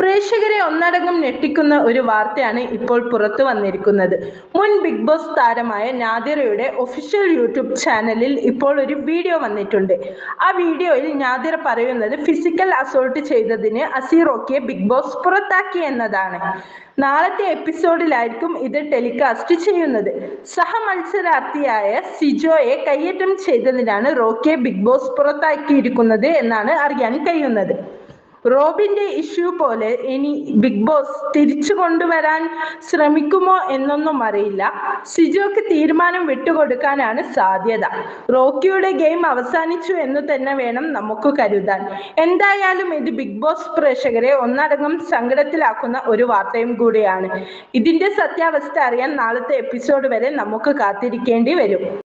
പ്രേക്ഷകരെ ഒന്നടങ്കം ഞെട്ടിക്കുന്ന ഒരു വാർത്തയാണ് ഇപ്പോൾ പുറത്തു വന്നിരിക്കുന്നത്. മുൻ ബിഗ് ബോസ് താരമായ നാദിറയുടെ ഒഫീഷ്യൽ യൂട്യൂബ് ചാനലിൽ ഇപ്പോൾ ഒരു വീഡിയോ വന്നിട്ടുണ്ട്. ആ വീഡിയോയിൽ നാദിറ പറയുന്നത് ഫിസിക്കൽ അസോൾട്ട് ചെയ്തതിന് അസീറോക്കിയെ ബിഗ് ബോസ് പുറത്താക്കി എന്നതാണ്. നാളത്തെ എപ്പിസോഡിലായിരിക്കും ഇത് ടെലികാസ്റ്റ് ചെയ്യുന്നത്. സഹമത്സരാർത്ഥിയായ സിജോയെ കയ്യേറ്റം ചെയ്തതിനാണ് റോക്കിയെ ബിഗ് ബോസ് പുറത്താക്കിയിരിക്കുന്നത് എന്നാണ് അറിയാൻ കഴിയുന്നത്. റോബിന്റെ ഇഷ്യൂ പോലെ ഇനി ബിഗ് ബോസ് തിരിച്ചു കൊണ്ടുവരാൻ ശ്രമിക്കുമോ എന്നൊന്നും അറിയില്ല. സിജോക്ക് തീരുമാനം വിട്ടുകൊടുക്കാനാണ് സാധ്യത. റോക്കിയുടെ ഗെയിം അവസാനിച്ചു എന്ന് തന്നെ വേണം നമുക്ക് കരുതാൻ. എന്തായാലും ഇത് ബിഗ് ബോസ് പ്രേക്ഷകരെ ഒന്നടങ്കം സങ്കടത്തിലാക്കുന്ന ഒരു വാർത്തയും കൂടിയാണ്. ഇതിന്റെ സത്യാവസ്ഥ അറിയാൻ നാളത്തെ എപ്പിസോഡ് വരെ നമുക്ക് കാത്തിരിക്കേണ്ടി വരും.